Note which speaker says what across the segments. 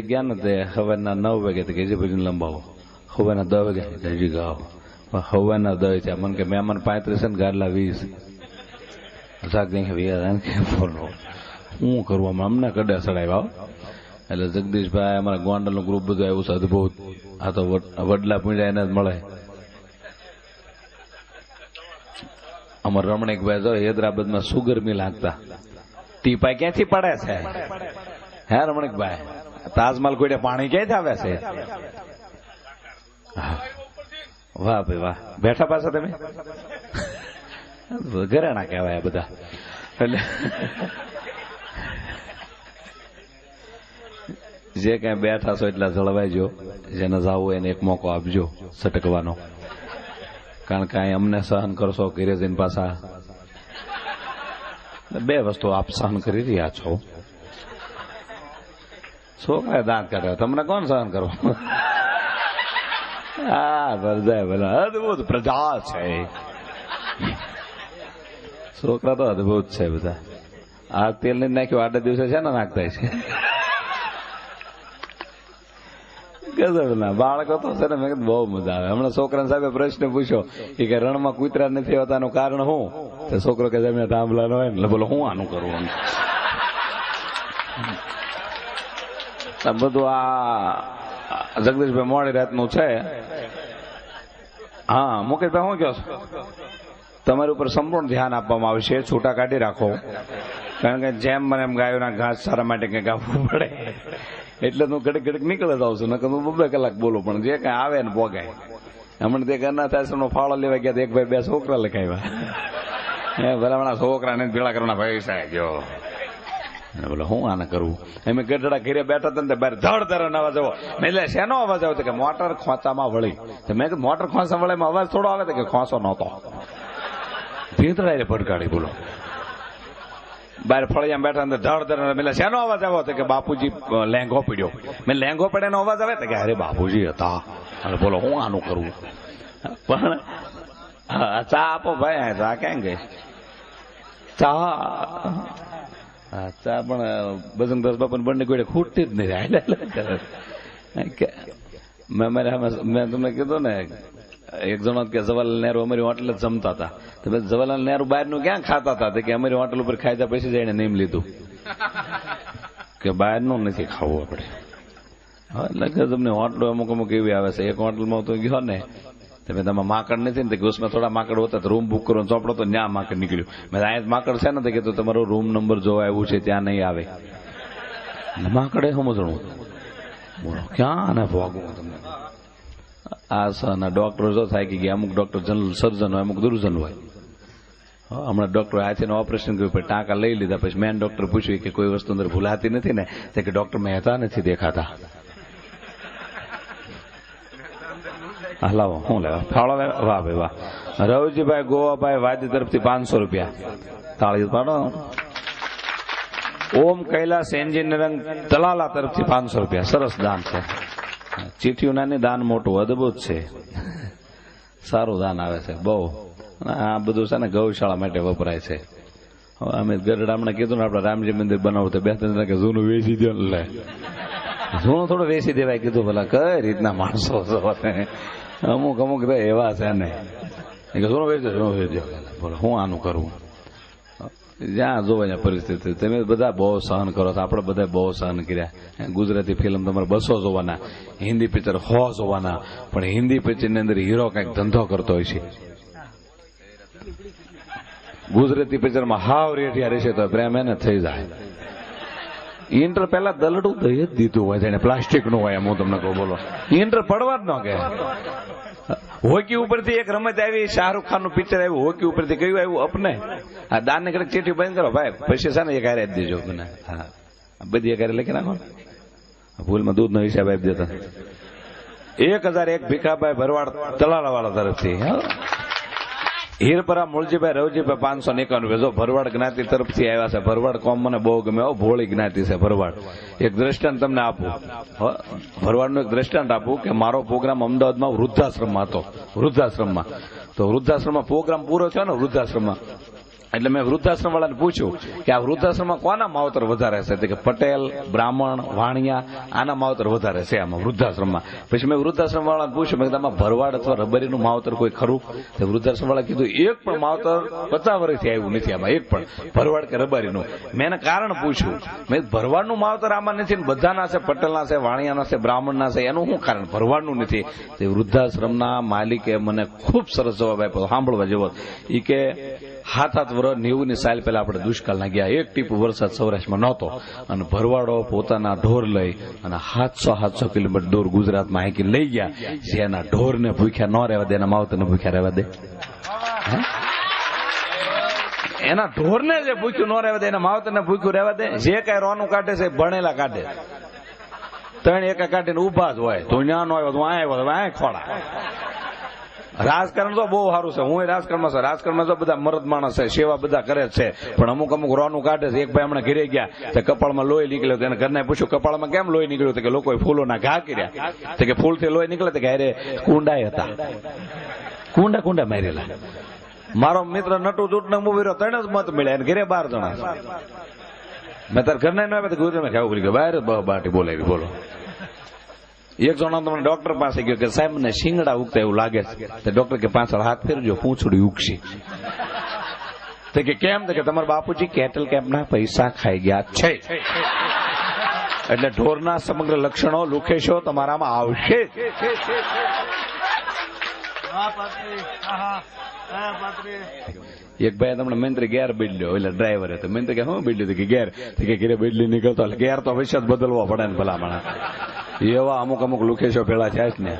Speaker 1: ગયા ને તે સવારના નવ વાગે તો કે જે ભજન લંબાવો સવારના દસ વાગે હજી ગાઓ પણ દસ છે મને કે મહેમાન પાંત્રીસ ને ગાડલા વીસ શાક દેખે વીસ કે ફોનો હું કરવામાં અમને કડે સડાવ્યા એટલે જગદીશભાઈ અમારા ગોંડલનું ગ્રુપ બધું આવ્યું છે અદભુત આ તો વડલા પીડા એને જ મળે અમાર રમણીકભાઈ જો હૈદરાબાદમાં સુગર મિલ હાંકતા ટીપા ક્યાંથી પડે છે હે રમણીકભાઈ તાજમહલ કોઈને પાણી ક્યાંથી આવે છે. વાહ ભાઈ વાહ. બેઠા પાછા તમે? ઘરેણા કહેવાય બધા. જે કઈ બેઠા છો એટલા જળવાઈજો. જેને જાવું એને એક મોકો આપજો સટકવાનો. કારણ કે અહીં અમને સહન કરશો ઘરે પાછા. બે વસ્તુ આપ સહન કરી રહ્યા છો. છોકરાએ દાંત કાઢ્યા. તમને કોણ સહન કરો હા ભરજાય ભલા અદભુત પ્રજા છે. છોકરા તો અદભુત છે બધા. આ તેલ ને નાખ્યું, આડા દિવસે છે ને નાખતા છે ગજબના. બાળકો તો છે ને, મેં બહુ મજા આવે. હમણાં છોકરા સાહેબે પ્રશ્ન પૂછ્યો કે રણમાં કૂતરા નથી હોતાનું કારણ શું? તો છોકરો કે જમ્યા થાંભલા ન હોય ને. બોલો, હું આનું કરું? આનું? આ બધું આ જગદીશભાઈ મોડી રાતનું છે. હા, મુકેશભાઈ શું કહો છો? તમારી ઉપર સંપૂર્ણ ધ્યાન આપવામાં આવશે છૂટા કાઢી રાખો. કારણ કે જેમ મને એમ ગાયોના ઘાસ સારા માટે કંઈક આપવું પડે. એટલે હું ઘડીક ઘડીક નીકળે જાઉં છું, નકર હું બબે કલાક બોલું, પણ જે કઈ આવે ને પોગાય. હમણાં તે ઘરના થાય ફાળો લેવા ગયા એક ભાઈ બે છોકરા લખાવ્યા. હે, ભલામણા છોકરાને જ ભેળા કરવાના સાહેબ અને બોલો હું આને કરવું એમ ગઢડા ઘેરે બેઠા હતા ને બહાર ધડ ધરણ અવાજ આવો. મેં એટલે શેનો અવાજ આવ્યો તો કે મોટર ખોંચામાં વળી. તો મેં મોટર ખોંચા વળેમાં અવાજ થોડો આવે કે ખોંચો નહોતો. ભીંતરાય ભટકાડી બોલો. બહાર ફળિયા બેઠા અંદર ધડ ધડ મેં શેનો અવાજ આવ્યો તો કે બાપુજી લેંગો પીડ્યો. મેં લેંઘો પડ્યાનો અવાજ આવે કે અરે બાપુજી હતા. અને બોલો, હું આનું કરવું પણ ચા આપો ભાઈ ચા ક્યાં ગઈ? ચા ચા પણ બજરંગદાસ બાપાને બંને કોઈ ખૂટતી જ નહીં મેં મારે મેં તમને કીધું ને, એક જણો કે જવાહરલાલ નહેરુ અમારી હોટલ જ જમતા હતા. તો મેં જવાહરલાલ નહેરુ બહારનું ક્યાં ખાતા હતા? કે અમારી હોટલ ઉપર ખાધા પછી જઈને નેમ લીધું. કે બહારનું નથી ખાવું આપણે. એટલે કે તમને હોટલો અમુક અમુક એવી આવે છે. એક હોટલમાં તો ગયો ને તમે તમે માકડ નથી ને ઉસમાં થોડા માકડ હોતા રૂમ બુક કરો ચોપડો તો ન્યા માકડ નીકળ્યું. મેં અહીંયા માકડ છે ને? તો તમારો રૂમ નંબર જોવા આવ્યું છે, ત્યાં નહીં આવે. માકડે સમજણું? બોલો, ક્યાં અને ભોગવું તમને? આ ડોક્ટર જો થાય કે અમુક ડોક્ટર જનરલ સર્જન હોય, અમુક દુર્જન હોય. હમણાં ડોક્ટર હાથીનું ઓપરેશન કર્યું, પછી ટાંકા લઈ લીધા, પછી મેન ડોક્ટર પૂછ્યું કે કોઈ વસ્તુ અંદર ભૂલાતી નથી ને? તે કે ડોક્ટર મહેતા નથી, દેખાતા. હા લાવો? ફાળો લેવા? વાહ ભાઈ, વાહ. રવજીભાઈ ગોવાભાઈ વાદ્ય તરફથી પાંચસો રૂપિયા. તાળી પાડો ઓમ કૈલાસ એન્જિનિયરિંગ તલાલા તરફથી પાંચસો રૂપિયા. સરસ દાન છે. ચીઠીઓ નાની, દાન મોટું, અદભુત છે. સારું દાન આવે છે, બહુ. આ બધું છે ને ગૌશાળા માટે વપરાય છે. અમે ગઢડા કીધું ને, આપણે રામજી મંદિર બનાવવું તો બે ત્રણ કે જૂનું વેચી દો લે. જૂનું થોડું વેચી દેવાય કીધું, ભલા કઈ રીતના માણસો છો અમુક અમુક તો એવા છે ને. જૂનું વેચો જૂનું વેચી બોલો, હું આનું કરવું જ્યાં જોવો ત્યાં પરિસ્થિતિ, તમે બધા બહુ સહન કરો તો આપણે બધા બહુ સહન કર્યા. ગુજરાતી ફિલ્મ તમારે બસો જોવાના, હિન્દી પિક્ચર હો જોવાના, પણ હિન્દી પિક્ચરની અંદર હીરો કંઈક ધંધો કરતો હોય છે. ગુજરાતી પિક્ચરમાં હાવ રેઠિયા રહેશે તો પ્રેમ એને થઈ જાય. ઇન્ટર પહેલા દલડું દઈ જ દીધું હોય છે પ્લાસ્ટિકનું હોય એમ હું તમને કહું, બોલો. ઇન્ટર પડવા જ ન કે હોકી ઉપરથી એક રમત આવી, શાહરૂખ ખાનનું પિક્ચર આવ્યું, હોકી ઉપરથી કયું આવ્યું? અપને. આ દાન ને કડક ચીઠી બંધ કરો, ભાઈ, પછી છે ને એક હારે જ દેજો મને. હા. બધી એક હારે લખી નાખો. ભૂલમાં દૂધ નો હિસાબ આપી દેતા. એક હજાર એક ભીખાભાઈ ભરવાડ તલાલા વાળા તરફથી હીરપરા, મૂળજીભાઈ, રવજીભાઈ પાંચસો એકાણું. જો ભરવાડ જ્ઞાતિ તરફથી આવ્યા છે. ભરવાડ કોમ મને બહુ ગમે. ભોળી જ્ઞાતિ છે, ભરવાડ. એક દ્રષ્ટાંત તમને આપું. ભરવાડનું એક દ્રષ્ટાંત આપું કે મારો પ્રોગ્રામ અમદાવાદમાં વૃદ્ધાશ્રમમાં હતો. વૃદ્ધાશ્રમમાં. તો વૃદ્ધાશ્રમમાં પ્રોગ્રામ પૂરો થયો ને વૃદ્ધાશ્રમમાં. એટલે મેં વૃદ્ધાશ્રમ વાળાને પૂછ્યું કે આ વૃદ્ધાશ્રમમાં કોના માવતર વધારે હશે કે પટેલ, બ્રાહ્મણ, વાણિયા, આના માવતર વધારે છે આમાં, વૃદ્ધાશ્રમમાં. પછી મેં વૃદ્ધાશ્રમ વાળાને પૂછ્યું, મેં આમાં ભરવાડ અથવા રબરીનું માવતર કોઈ ખરું? તો વૃદ્ધાશ્રમ વાળા કીધું, એક પણ માવતર પચાસ વર્ષથી આવ્યું નથી આમાં, એક પણ. ભરવાડ કે રબારીનું? મેં એને કારણ પૂછ્યું, મેં ભરવાડનું માવતર આમાં નથી ને બધાના છે, પટેલના છે, વાણિયાના છે, બ્રાહ્મણના છે, એનું શું કારણ? ભરવાડનું નથી. તે વૃદ્ધાશ્રમના માલિકે મને ખૂબ સરસ જવાબ આપ્યો, સાંભળવા જેવો. એ કે, હાથ હાથ વર્ષ નેવું ની સાલ પહેલા આપણે દુષ્કાળના ગયા. એક ટીપ વરસાદ સૌરાષ્ટ્રમાં નહોતો. અને ભરવાડો પોતાના ઢોર લઈ અને સાતસો સાતસો કિલોમીટર દૂર ગુજરાતમાં હાંકી લઈ ગયા. જેના ઢોરને ભૂખ્યા ન રહેવા દે, એના માવતરને ભૂખ્યા રહેવા દે? એના ઢોરને જે ભૂખ્યું ન રહેવા દે, એના માવતરને ભૂખ્યું રહેવા દે. જે કઈ રોનું કાઢે છે ભણેલા કાઢે. ત્રણ એકા કાઢીને ઊભા જ હોય. તું ન્યા નો તું આ આવ્યો રાજકારણ તો બહુ સારું છે. હું રાજકારણમાં છે. રાજકારણમાં તો બધા મરદ માણસ છે, સેવા બધા કરે છે. પણ અમુક અમુક રોનું કાઢે છે. એક ભાઈ હમણાં ઘેરે ગયા તો કપાળમાં લોહી નીકળ્યો તો એને ઘરને પૂછ્યું, કપાળમાં કેમ લોહી નીકળ્યું? કે લોકોએ ફૂલોના ઘા કર્યા. તો કે ફૂલથી લોહી નીકળે તો કે અરે, કુંડાય હતા. કુંડા કુંડા મારેલા. મારો મિત્ર નટુ ચૂંટને મૂવી રહ્યો ત્રણ જ મત મળ્યા. ઘરે બાર જણા. મેં તાર ઘરના ન આવ્યા તો ગયું. બહાર બાટી બોલાવી, બોલો. એક જણા તમને ડોક્ટર પાસે કે, સાહેબ, મને શિંગડા ઉગતા એવું લાગે છે. ડોક્ટર કે, પાછળ હાથ ફેરજો પૂંછડી ઉગશે. તો કે, કેમ? કે, તમારા બાપુજી કેટલ કેમ્પના પૈસા ખાઈ ગયા છે. એટલે ઢોરના સમગ્ર લક્ષણો લુખેશો તમારામાં આવશે. એક ભાઈ તમને મંત્રી ગેર બદલ્યો, એટલે ડ્રાઈવર તો મંત્રી કે શું બદલ્યું? કે ગેર કે, ઘરે બદલી નીકળતો, એટલે ગેર તો જ બદલવો પડે ને ભલામણ. એવા અમુક અમુક લુકેશો પેલા છે ને.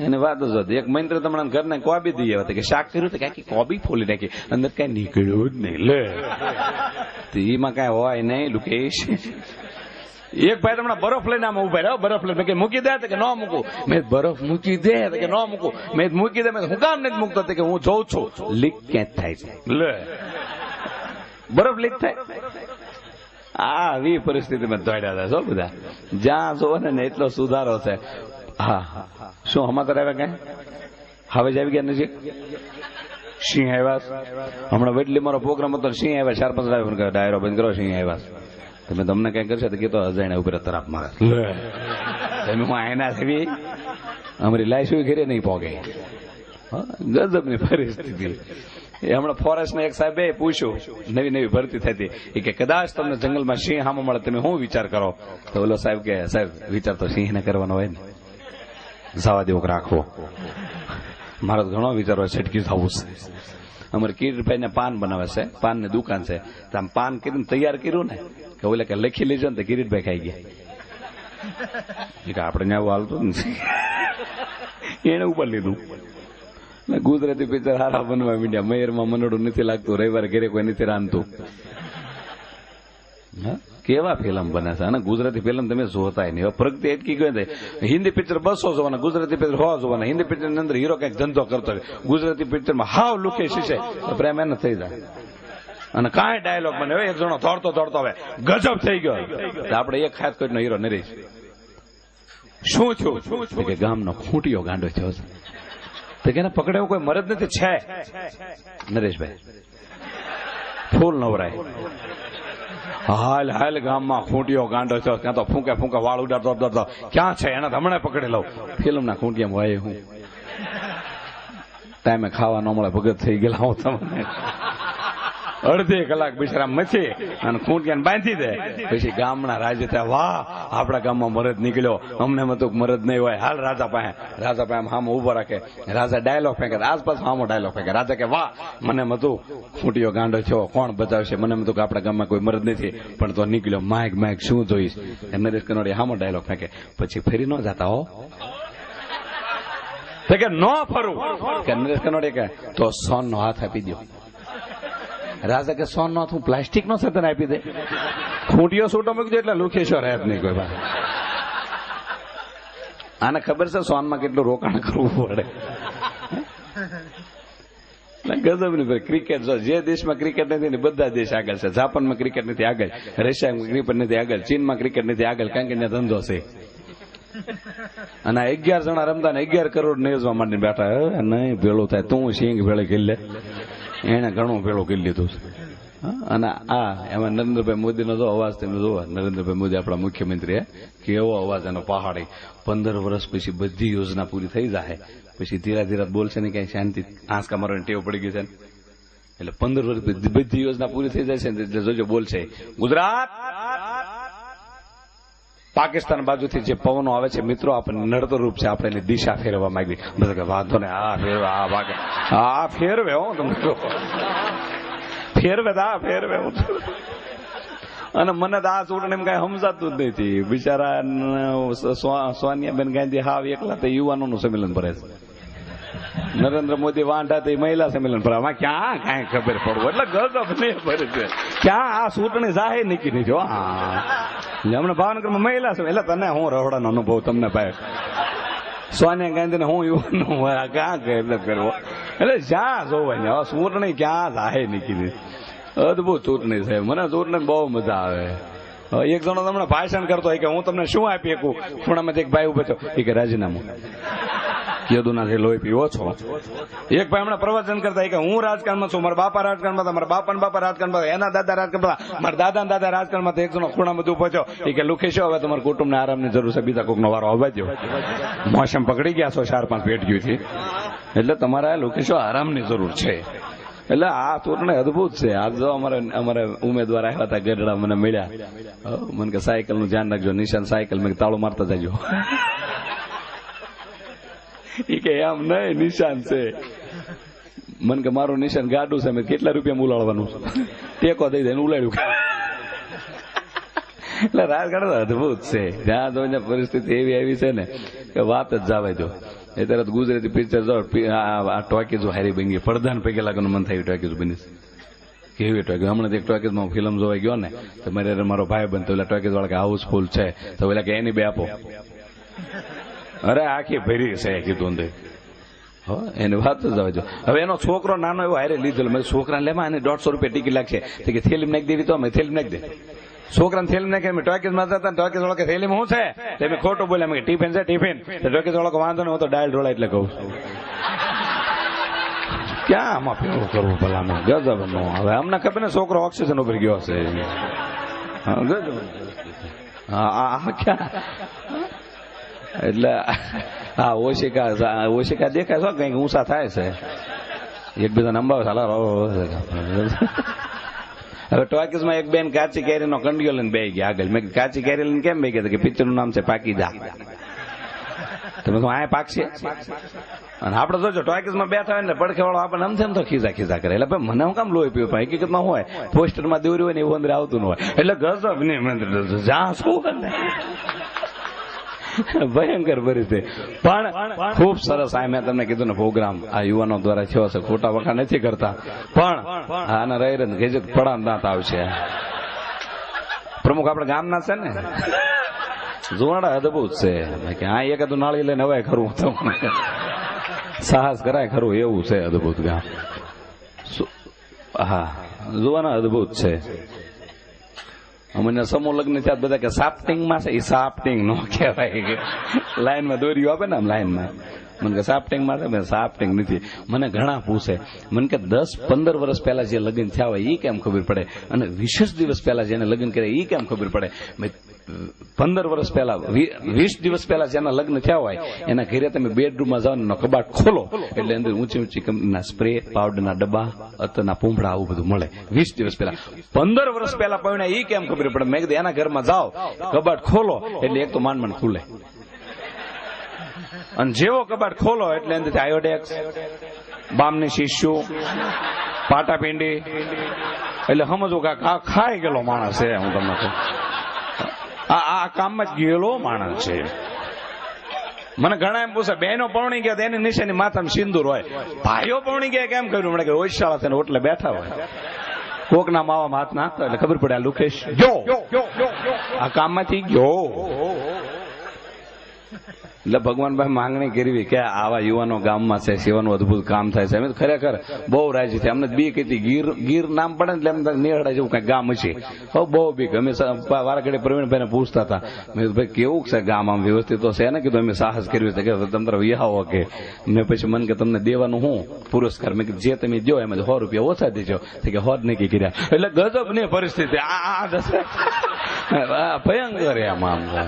Speaker 1: એની વાત જ હતી. એક મંત્રી તમને ઘરને કોબી દઈ આવ્યા કે શાક કર્યું તો કે કઈ કોબી ફોલી નાખી. અંદર કઈ નીકળ્યું જ નહીં, લે. એમાં કઈ હોય નહીં, લુકેશ. એક ભાઈ તમને બરફ લઈને આમાં ઊભા રહ્યો બરફ લઈને. મેં મૂકી દે કે ન મૂકું. મેં બરફ મૂકી દે કે ન મૂકું. મેં મૂકી દે હું કામ નથી મૂકતો? કે હું જોઉં છું. લીક ક્યાંક થાય છે. લે. બરફ લીક થાય. આવી પરિસ્થિતિમાં દોડ્યા હતા છો બધા. જ્યાં જોવો ને એટલો સુધારો છે. હા શું હમાતર આવ્યા કઈ હવે જ આવી ગયા નજીક? સિંહ આવ્યા હમણાં વેટલી મારો પ્રોગ્રામ હતો સિંહ આવ્યા ચાર પાંચ આવ્યા મને ડાયરો બંધ કરો સિંહ આવ્યા તમે તમને કઈ કરશે તો કીધો અજાણ્યા ઉપર તરફ મારે તમે હું આયના થવી અમારી લાઈફ ઘેરે નહીં પોગે. હા, ગજબની પરિસ્થિતિ. હમણાં ફોરેસ્ટ એક સાહેબે પૂછ્યું, નવી નવી ભરતી થતી. એ કે કદાચ તમને જંગલમાં સિંહ હામો મળે, તમે શું વિચાર કરો? તો ઓલો સાહેબ કે, સાહેબ, વિચાર તો સિંહને કરવાનો હોય ને. જવા દેવું રાખવો. મારો ઘણો વિચાર હોય, છટકી થવું છે. અમારે કિરીટભાઈ ને પાન બનાવે છે પાનની દુકાન છે. આમ પાન કરીને તૈયાર કર્યું ને, કે ઓલે કે લખી લેજો ને તો કિરીટભાઈ ખાઈ ગયા. આપણે આવું હાલતું ને એને ઉપર લીધું. ગુજરાતી પિક્ચર હારા બનવા મીડ્યા. મયરમાં મનડું નથી લાગતું. રવિવારે ઘેરે કોઈ નથી રાંધતું. કેવા ફિલ્મ બને છે? અને ગુજરાતી ફિલ્મ તમે જોતા નહીં. પ્રગતિ એટલી ગઈ હિન્દી પિક્ચર બસો જોવાના, ગુજરાતી પિક્ચર હોવા જોવાના. હિન્દી પિક્ચરની અંદર હીરો કંઈક ધંધો કરતો હોય. ગુજરાતી પિક્ચરમાં હાવ લુકે છે. પ્રેમ એને થઈ જાય. અને કાંઈ ડાયલોગ બને. એક જણો દોડતો દોડતો હવે ગજબ થઈ ગયો. આપણે એક ખાસ કોઈનો હીરો નરેશ. શું છું કે ગામનો ખૂંટીયો ગાંડો થયો છે. તો કે પકડે એવું કોઈ મરદ નથી? છે. નરેશભાઈ. ફૂલ નવરાય. હાલ હાલ ગામમાં ખૂંટીઓ ગાંડો છો. ત્યાં તો ફૂંકે ફૂંકે વાળ ઉડાડતો ઉડાડતો. ક્યાં છે? એને હમણાં પકડી લઉં. ફિલ્મના ખૂંટિયામાં હોય હું ટાઈમે ખાવા ન મળે, ભગત થઈ ગયેલા હું તમને. અડધી કલાક બિચારા મચી અને ખૂંટિયાને બાંધી દે. પછી ગામના રાજા ત્યાં, વાહ, આપણા ગામમાં મરદ નીકળ્યો. અમને મતું મરદ નહીં હોય. હાલ રાજા પાસે રાજા પાસે હામો ઊભો રાખે. રાજા ડાયલોગ ફેંકે, આસપાસ હામો ડાયલોગ ફેંકે. રાજા કે, વાહ, મને મતું ફૂટ્યો ગાંડો છો, કોણ બચાવશે? મને મતું કે આપણા ગામમાં કોઈ મરદ નથી, પણ તો નીકળ્યો. માઇક માઇક, શું જોઈશ? નરેશ કનોડિયા સામો ડાયલોગ ફેંકે. પછી ફરી ન જતા હો. કે, ન ફરું. કે, નરેશ કનોડિયા કે તો સોન નો હાથ આપી દો રાજા કે સોન નો હું પ્લાસ્ટિક નો સતન આપી દે. ખૂંટીઓ સૂટો મૂકજો એટલે લુખેશ્વર રહે નહીં કોઈ આને ખબર છે સોનમાં કેટલું રોકાણ કરવું પડે. ગજબની ક્રિકેટ જો દેશમાં ક્રિકેટ નથી ને બધા દેશ આગળ છે. જાપાનમાં ક્રિકેટ નથી આગળ. રશિયામાં ક્રિકેટ નથી આગળ. ચીનમાં ક્રિકેટ નથી આગળ. કારણ કે ધંધો છે. અને અગિયાર જણા રમતા ને અગિયાર કરોડ ન્યૂઝમાં માંડીને બેઠા. નહીં, ભેળું થાય. તું સિંગ ભેળે ખેલ એને ઘણું પેલું કરી લીધું છે. અને આ, એમાં નરેન્દ્રભાઈ મોદીનો જો અવાજ તમે જોવા, નરેન્દ્રભાઈ મોદી આપણા મુખ્યમંત્રી કેવો અવાજ એનો પહાડી પંદર વર્ષ પછી બધી યોજના પૂરી થઈ જાય પછી ધીરા ધીરા બોલશે ને ક્યાંય શાંતિ આંસકા મારવાની ટેવ પડી ગઈ છે. એટલે પંદર વર્ષ બધી યોજના પૂરી થઈ જાય છે ને જોજો બોલશે. ગુજરાત! પાકિસ્તાન બાજુથી જે પવનો આવે છે, મિત્રો આપણને નડતર રૂપ છે. આપણે દિશા ફેરવવા માંગી બધા કે વાંધો ને આ ફેરવે, આ ભાગે આ ફેરવે, હો તમને ફેરવે તો, આ ફેરવે, હું. અને મને તો આ ચૂંટણી કઈ સમજાતું જ નથી. બિચારા સોનિયાબેન ગાંધી હાવ એકલા તો યુવાનોનું સંમેલન ભરે છે. નરેન્દ્ર મોદી વાંઢા તો મહિલા સંમેલન આમાં ક્યાં કાંઈ ખબર પડવું? એટલે ગજબ નહીં ભરે છે. ક્યાં આ ચૂંટણી જાહેર નીકળી નહીં જો હમણાં ભાવનગરમાં મહિલા છે એટલે તને હું રહોડાનો અનુભવ તમને ભાઈ સોનિયા ગાંધી ને હું યુવાનો ક્યાં એટલે કરવો? એટલે જ્યાં જોવાની હવે ચૂંટણી ક્યાં જાહેર નીકળી અદભુત ચૂંટણી છે. મને ચૂંટણી બહુ મજા આવે. એક જણો તમને ભાષણ કરતો હોય કે હું તમને શું આપી શકું? ખૂણામાંથી એક ભાઈ ઊભો થયો. એ કે રાજીનામું. યદુનાથી લોહી પીવો છો. એક ભાઈ હમણાં પ્રવચન કરતા કે હું રાજકારણમાં છું, મારા બાપા રાજકારણમાં મારા બાપા બાપા રાજકારણમાં એના દાદા રાજકારણમાં મારા દાદા દાદા રાજકારણમાં એક જણો ખૂણામાં ઊભો થયો એ કે લુખેશો હવે તમારા કુટુંબને આરામની જરૂર છે, બીજા કોકનો વારો આવવા મોસમ પકડી ગયા છો, ચાર પાંચ પેટ ગયું છે એટલે તમારે આ લોકેશો આરામની જરૂર છે. એટલે આ ચૂંટણી અદભુત છે. આજ જો અમારે અમારે ઉમેદવાર આવ્યા હતા, ગઢડા મને મળ્યા. મને કે સાયકલનું ધ્યાન રાખજો, નિશાન સાયકલ મેં તાળું મારતા જજો. ઈ કે આમ નહીં નિશાન છે. મને કે મારું નિશાન ગાડું છે કેટલા રૂપિયા ઉલાડવાનું ટેકો દઈ દઈને ઉલાડ્યું એટલે રાજકારણ અદભુત છે. જ્યાં જોઈને પરિસ્થિતિ એવી આવી છે ને, કે વાત જ જાવે જો. એ તરત ગુજરાતી પિક્ચર જો આ આ હારી બની ગઈ. પડદાન પૈકી લાગવાનું મન થાય ટોકીઝ બની કેવી ટોકીઝ હમણાં એક ટોકીઝમાં ફિલ્મ જોવા ગયો ને, તો મારે મારો ભાઈ બનતો, એટલે ટોકીઝ વાળા હાઉસફુલ છે. તો પેલા કે, એની બે આપો. અરે આખી ભરી છે કીધું હો, એની વાત જ આવજો હવે એનો છોકરો નાનો એવો હારે લીધેલો. મેં છોકરાને લેવા અને દોઢસો રૂપિયા ટિકિટ લાગશે. તો કે, થેલીમ નાખી દેવી તો અમે, થેલીમ નાખી દે. છોકરાને થેલી નાખી, અમે ટોકીસમાં જતા ટોકીસ વાળો કે હું શું છે? તે મેં ખોટું બોલ્યા. કે ટિફિન છે, ટિફિન. તો ટોકીસ વાળો વાંધો નહીં, હું તો ડાયલ ઢોળા એટલે કહું છું. ક્યાં આમાં પેલું કરવું ભલામણ ગજબ નો. હવે અમને ખબર ને છોકરો ઓક્સિજન ઉપર ગયો છે હા, ગજબ. હા ક્યાં? એટલે, હા, ઓશિકા ઓશિકા દેખાય છો કંઈક ઊંચા થાય છે. એકબીજા નંબર સાલા હવે ટોકીસમાં એક બેન કાચી કેરીનો કંડિયો લઈને બે ગયા આગળ. મેં કાચી કેરી લઈને કેમ બે ગયા? કે પિક્ચરનું નામ છે પાકી જા તમે તો આ પાકશે? અને આપણે જોજો ટોકીસમાં બેઠા હોય ને પડખે વાળો આપણને આમ તેમ તો ખીજા ખીજા કરે. એટલે મને હું કામ લોહી પીવું પણ હકીકતમાં હોય? પોસ્ટરમાં દોર્યું હોય ને એવું અંદર આવતું ન હોય. એટલે ગજબ ને જ્યાં શું ને ભયંકર પરિસ્થિતિ. પણ ખૂબ સરસ, આ મેં તમને કીધું ને પ્રોગ્રામ, આ યુવાનો દ્વારા થયો છે ખોટા વખા નથી કરતા. પણ આને રહી રહી ગેજેટ પડા દાંત આવશે. પ્રમુખ આપણે ગામના છે ને? જોવાડા અદભુત છે. કે આ એક હતું નાળી લઈને હવે ખરું તો સાહસ કરાય ખરું, એવું છે અદભુત ગામ. હા, જોવાના અદભુત છે. અમને સમૂહ લગ્ન થયા બધા કે સાફ્ટિંગમાં છે? એ સાફ્ટિંગ નો કહેવાય. લાઈનમાં દોર્યું આપે ને આમ લાઈનમાં. મને કે સાફ્ટિંગમાં છે? મેં સાફ્ટિંગ નથી. મને ઘણા પૂછે. મને કે દસ પંદર વર્ષ પહેલા જે લગ્ન થયા હોય એ કેમ ખબર પડે? અને વીસ દિવસ પહેલા જેને લગ્ન કર્યા એ કેમ ખબર પડે? મેં પંદર વર્ષ પહેલા વીસ દિવસ પહેલા જેના લગ્ન થયા હોય, એના ઘરે તમે બેડરૂમમાં જાઓ એનો કબાટ ખોલો. એટલે અંદર ઊંચી ઊંચી કંપનીના સ્પ્રે, પાવડરના ડબ્બા અત્તરના પૂંભળા આવું બધું મળે. વીસ દિવસ પહેલા. પંદર વર્ષ પહેલા પૈણા એ કેમ ખબર પડે? મેં કીધું, એના ઘરમાં જાઓ, કબાટ ખોલો. એટલે એક તો માન માન ખુલે. અને જેવો કબાટ ખોલો, એટલે અંદર આયોડેક્સ, બામની શીશુ પાટાપિંડી. એટલે સમજો કે ખાઈ ગયેલો માણસ છે, હું તમને કહું. આ આ કામમાં જ ગયેલો માણસ છે. મને ઘણા એમ પૂછે, બહેનો પૌણી ગયા એની નીચેની માથામાં સિંદૂર હોય. ભાઈઓ પૌણી ગયા કેમ કર્યું? મને કે ઓછાળા થઈને ઓટલે બેઠા હોય. કોકના માવામાં હાથ નાખતા એટલે ખબર પડે આ લુકેશ જો આ કામમાંથી ગયો. એટલે ભગવાન ભાઈ માંગણી કરવી કે આવા યુવાનો ગામમાં છે, સેવાનું અદભુત કામ થાય છે. અમે ખરેખર બહુ રાજી છે અમને બી કીધી ગીર ગીર નામ પડે એટલે એમ નેહડા જેવું કઈ ગામ છે બહુ બીક. અમે વારાઘડી પ્રવીણભાઈને પૂછતા હતા. મેં ભાઈ, કેવું છે ગામ આમ? વ્યવસ્થિત તો છે ને? કીધું, અમે સાહસ કર્યું છે. કે તમારે વિહાવો કે મેં પછી મને કે, તમને દેવાનું હું પુરસ્કાર? મેં જે તમે દો એમાં સો રૂપિયા ઓછા દેજો. કે, હોદ નહીં કર્યા. એટલે ગજબની પરિસ્થિતિ. આ ભયંકર એમ આમ.